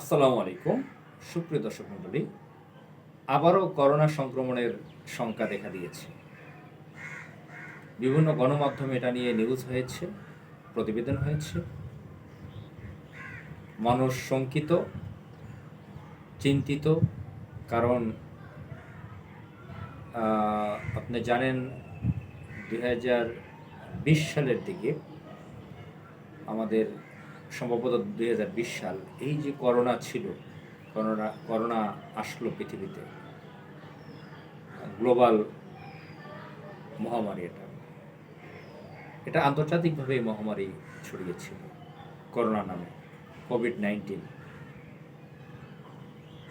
আসসালামু আলাইকুম। সুপ্রিয় দর্শক মণ্ডলী, আবারও করোনা সংক্রমণের শঙ্কা দেখা দিয়েছে। বিভিন্ন গণমাধ্যমে এটা নিয়ে নিউজ হয়েছে, প্রতিবেদন হয়েছে। মানুষ শঙ্কিত, চিন্তিত, কারণ আপনি জানেন দুই হাজার বিশ সালের দিকে আমাদের সম্ভবত দুই হাজার বিশ সাল, এই যে করোনা ছিল, করোনা করোনা আসলো পৃথিবীতে, গ্লোবাল মহামারী এটা। এটা আন্তর্জাতিকভাবে এই মহামারী ছড়িয়েছিল, করোনা নামে, কোভিড নাইন্টিন।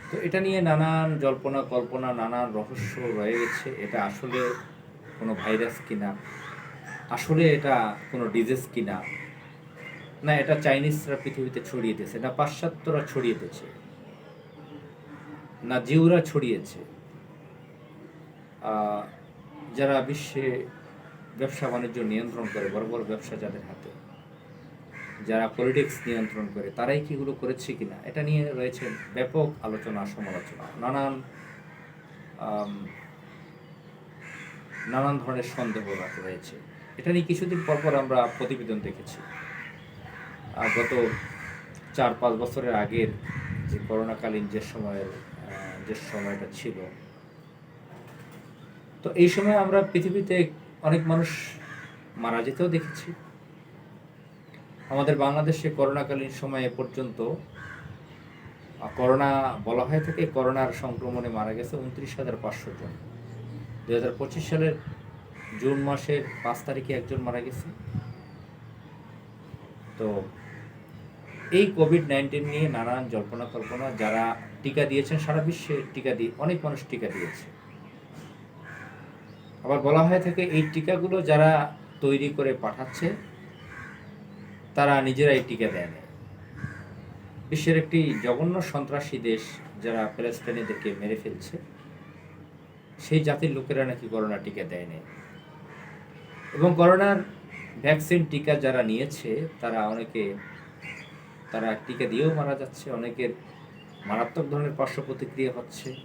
তো এটা নিয়ে নানান জল্পনা, কল্পনা, নানান রহস্য রয়ে গেছে, এটা আসলে কোনো ভাইরাস কিনা, আসলে এটা কোনো ডিজিজ কিনা না, এটা চাইনিজরা পৃথিবীতে ছড়িয়ে দিয়েছে, না পাশ্চাত্যরা ছড়িয়ে দিয়েছে, না জিউরা ছড়িয়েছে। যারা বিশ্বে ব্যবসা বাণিজ্য নিয়ন্ত্রণ করে, বড় বড় ব্যবসা যাদের হাতে, যারা পলিটিক্স নিয়ন্ত্রণ করে, তারাই কি এগুলো করেছে কিনা, এটা নিয়ে রয়েছে ব্যাপক আলোচনা, সমালোচনা, নানান নানান ধরনের সন্দেহ রয়েছে। এটা নিয়ে কিছুদিন পর পর আমরা প্রতিবেদন দেখেছি। গত চার পাঁচ বছরের আগের যে করোনাকালীন যে সময়ের যে সময়টা ছিল। তো এই সময় আমরা পৃথিবীতে অনেক মানুষ মারা যেতেও দেখেছি। আমাদের বাংলাদেশে করোনাকালীন সময়ে পর্যন্ত করোনা বলা হয়ে থাকে, করোনার সংক্রমণে মারা গেছে উনত্রিশ হাজার পাঁচশো জন। দু হাজার পঁচিশ সালের জুন মাসের পাঁচ তারিখে একজন মারা গেছে। তো এই কোভিড নাইন্টিন নিয়ে নানান জল্পনা কল্পনা, যারা টিকা দিয়েছেন, সারা বিশ্বে টিকা দিয়ে, অনেক মানুষ টিকা দিয়েছে। আবার বলা হয়ে থাকে, এই টিকাগুলো যারা তৈরি করে পাঠাচ্ছে, তারা নিজেরাই টিকা দেয় না। বিশ্বের একটি জঘন্য সন্ত্রাসী দেশ যারা প্যালেস্টাইনিদেরকে মেরে ফেলছে, সেই জাতির লোকেরা নাকি করোনা টিকা দেয় না এবং করোনার ভ্যাকসিন টিকা যারা নিয়েছে, তারা অনেকে তারা টিকা দিয়েও মারা যাচ্ছে। অনেকের মারাত্মক ধরনের পার্শ্ব প্রতিক্রিয়া হচ্ছে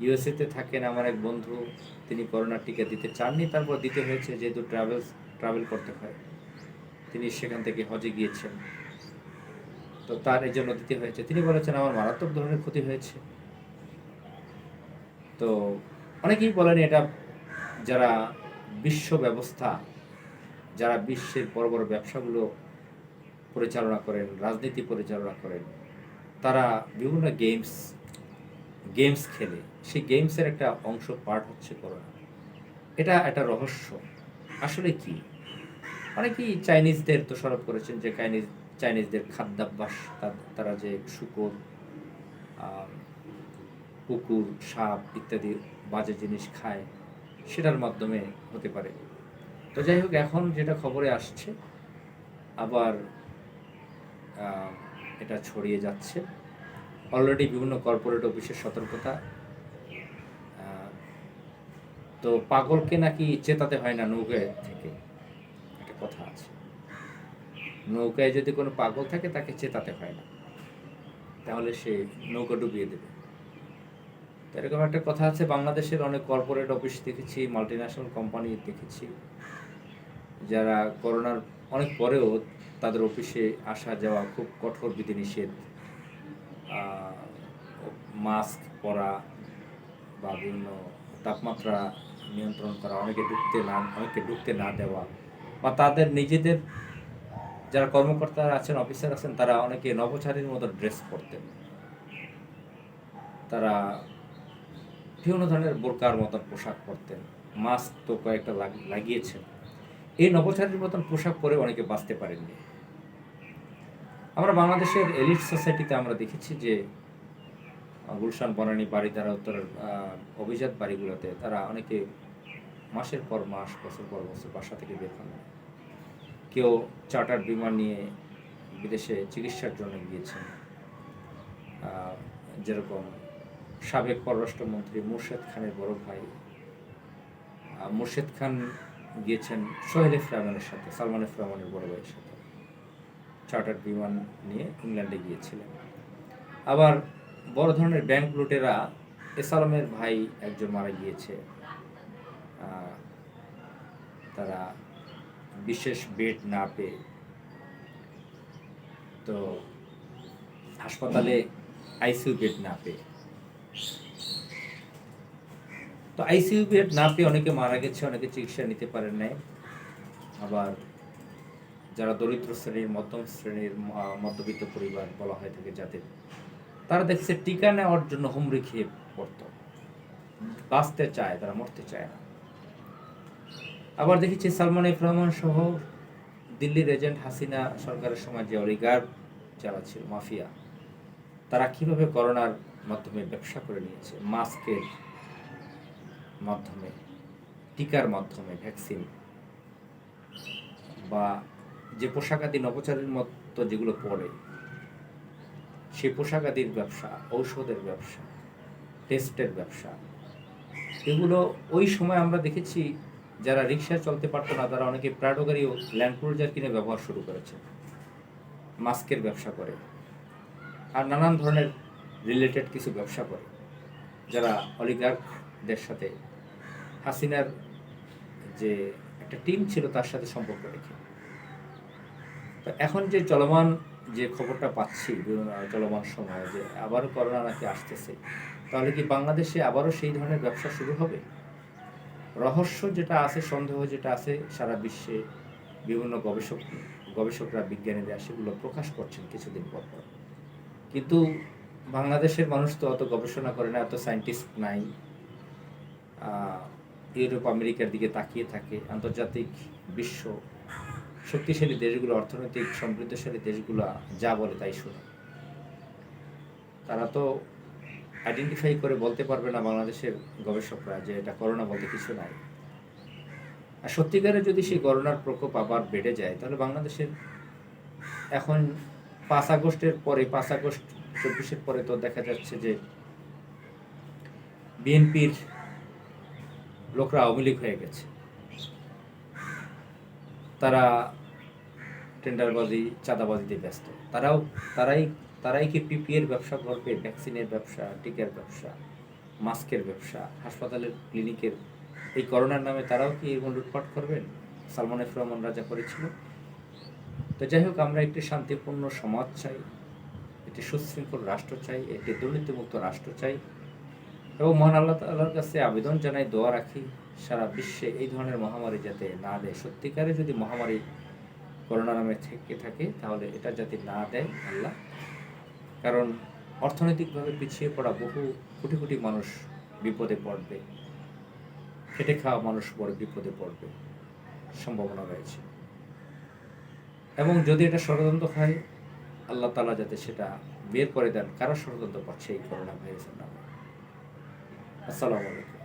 ইউএসএতে থাকেন আমার এক বন্ধু, তিনি করোনার টিকা দিতে চাননি, তারপর দিতে হয়েছে যেহেতু ট্রাভেল ট্রাভেল করতে হয়। তিনি সেখান থেকে হজে গিয়েছেন। তো তার এই জন্য দিতে হয়েছে। তিনি বলেছেন, আমার মারাত্মক ধরনের ক্ষতি হয়েছে। তো অনেকেই বলেন, এটা যারা বিশ্ব ব্যবস্থা, যারা বিশ্বের বড় বড় ব্যবসাগুলো পরিচালনা করেন, রাজনীতি পরিচালনা করেন, তারা বিভিন্ন গেমস গেমস খেলে। সেই গেমসের একটা অংশ পার্ট হচ্ছে করোনা এটা একটা রহস্য। আসলে কি? অনেকেই চাইনিজদের দোষারোপ করেছেন যে চাইনিজ চাইনিজদের খাদ্যাভ্যাস তারা যে শুকর কুকুর, সাপ ইত্যাদি বাজে জিনিস খায়, সেটার মাধ্যমে হতে পারে। তো যাই হোক, এখন যেটা খবরে আসছে, আবার এটা ছড়িয়ে যাচ্ছে। অলরেডি বিভিন্ন কর্পোরেট অফিসের সতর্কতা তো পাগলকে নাকি চেতাতে হয় না নৌকায় থেকে? একটা কথা আছে। নৌকায় যদি কোনো পাগল থাকে, তাকে চেতাতে হয় না। তাহলে সে নৌকা ডুবিয়ে দেবে। তো এরকম একটা কথা আছে, বাংলাদেশের অনেক কর্পোরেট অফিস দেখেছি মাল্টি ন্যাশনাল কোম্পানি দেখেছি, যারা করোনার অনেক পরেও তাদের অফিসে আসা যাওয়া খুব কঠোর বিধিনিষেধ। মাস্ক পরা বা বিভিন্ন তাপমাত্রা নিয়ন্ত্রণ করা, অনেকে ঢুকতে না অনেকে ঢুকতে না দেওয়া বা তাদের নিজেদের যারা কর্মকর্তারা আছেন, অফিসার আছেন, তারা অনেকে নবচারীর মতো ড্রেস পরতেন। তারা বিভিন্ন ধরনের বোরকার মতন পোশাক পরতেন। মাস্ক তো কয়েকটা লাগ- লাগিয়েছেন। এই নবচারীর মতন পোশাক পরে অনেকে বাঁচতে পারেননি। আমরা বাংলাদেশের এলিট সোসাইটিতে আমরা দেখেছি যে গুলশান বনানী বাড়ি দ্বারা উত্তরের আহ, অভিজাত বাড়িগুলোতে তারা অনেকে মাসের পর মাস বছর পর বছর বাসা থেকে বের হন। কেউ চার্টার বিমান নিয়ে বিদেশে চিকিৎসার জন্য গিয়েছেন। যেরকম সাবেক পররাষ্ট্রমন্ত্রী মুর্শেদ খানের বড় ভাই মুর্শেদ খান গিয়েছেন সোহেল এফ সাথে, সালমান এফ রহমানের বড় ভাইয়ের সাথে। চার্টার বিমান নিয়ে ইংল্যান্ডে গিয়েছিলেন। আবার বড় ধরনের ব্যাংক লুটেরা এসালামের ভাই একজন মারা গিয়েছে। তারা বিশেষ বেড না পেয়ে তো হাসপাতালে আইসিইউ বেড না পেয়ে তো আইসিইউ বেড না পেয়ে অনেকে মারা গেছে, অনেকে চিকিৎসা নিতে পারেন নাই। আবার যারা দরিদ্র শ্রেণির, মধ্যম শ্রেণির মধ্যবিত্ত পরিবার বলা হয়ে থাকে যাদের, তারা দেখছে টিকা নেওয়ার জন্য হুমড়ি খেয়ে পড়তো। বাঁচতে চায়, তারা মরতে চায় না। আবার দেখেছি সালমান এফ রহমান সহ দিল্লির এজেন্ট হাসিনা সরকারের সময় যে অলিগার যারা ছিল মাফিয়া, তারা কীভাবে করোনার মাধ্যমে ব্যবসা করে নিয়েছে, মাস্কের মাধ্যমে, টিকার মাধ্যমে ভ্যাকসিন বা যে পোশাকাদি নবচারীর মতো যেগুলো পড়ে সেই পোশাকাদির ব্যবসা, ঔষধের ব্যবসা, টেস্টের ব্যবসা, এগুলো ওই সময় আমরা দেখেছি যারা রিক্সা চলতে পারতো না, তারা অনেকে প্রাডো ল্যান্ড ক্রুজার কিনে ব্যবহার শুরু করেছে, মাস্কের ব্যবসা করে আর নানান ধরনের রিলেটেড কিছু ব্যবসা করে, যারা অলিগার্কদের সাথে হাসিনার যে একটা টিম ছিল তার সাথে সম্পর্ক রেখে। তো এখন যে চলমান যে খবরটা পাচ্ছি চলমান সময়ে যে আবারও করোনা নাকি আসতেছে, তাহলে কি বাংলাদেশে আবারও সেই ধরনের ব্যবসা শুরু হবে? রহস্য যেটা আছে, সন্দেহ যেটা আছে, সারা বিশ্বে বিভিন্ন গবেষক, গবেষকরা, বিজ্ঞানীরা সেগুলো প্রকাশ করছেন কিছুদিন পর পর। কিন্তু বাংলাদেশের মানুষ তো অত গবেষণা করে না এত সায়েন্টিস্ট নাই। ইউরোপ, আমেরিকার দিকে তাকিয়ে থাকে আন্তর্জাতিক বিশ্ব শক্তিশালী দেশগুলো, অর্থনৈতিক সমৃদ্ধশালী দেশগুলো যা বলে তাই শুনে। তারা তো আইডেন্টিফাই করে বলতে পারবে না বাংলাদেশের গবেষকরা যে এটা করোনা বলতে কিছু নাই। আর সত্যিকারে যদি সেই করোনার প্রকোপ আবার বেড়ে যায়, তাহলে বাংলাদেশের এখন পাঁচ আগস্টের পরে, পাঁচ আগস্ট চব্বিশের পরে তো দেখা যাচ্ছে যে বিএনপির লোকরা আওয়ামী লীগ হয়ে গেছে। তারা টেন্ডারবাজি, চাঁদাবাজিতে ব্যস্ত। তারাও, তারাই তারাই কি পিপিএর ব্যবসা করবে? ভ্যাকসিনের ব্যবসা, টিকার ব্যবসা, মাস্কের ব্যবসা, হাসপাতালের, ক্লিনিকের? এই করোনার নামে তারাও কি এরকম লুটপাট করবেন? সালমান এফ রহমান রাজা করেছিল। তো যাই হোক, আমরা একটি শান্তিপূর্ণ সমাজ চাই, একটি সুশৃঙ্খল রাষ্ট্র চাই, একটি দুর্নীতিমুক্ত রাষ্ট্র চাই। এবং মহান আল্লাহ তাল্লাহর কাছে আবেদন জানাই, দোয়া রাখি, সারা বিশ্বে এই ধরনের মহামারী যাতে না দেয়। সত্যিকারে যদি মহামারী করোনা নামে থেকে থাকে, তাহলে এটা যাতে না দেয় আল্লাহ। কারণ অর্থনৈতিকভাবে পিছিয়ে পড়া বহু কোটি কোটি মানুষ বিপদে পড়বে। খেটে খাওয়া মানুষ বড় বিপদে পড়বে, সম্ভাবনা রয়েছে। এবং যদি এটা ষড়যন্ত্র হয়, আল্লাহ তালা যাতে সেটা বের করে দেন, কারও ষড়যন্ত্র করছে এই করোনা ভাইরাসের নামে? আসসালামু আলাইকুম।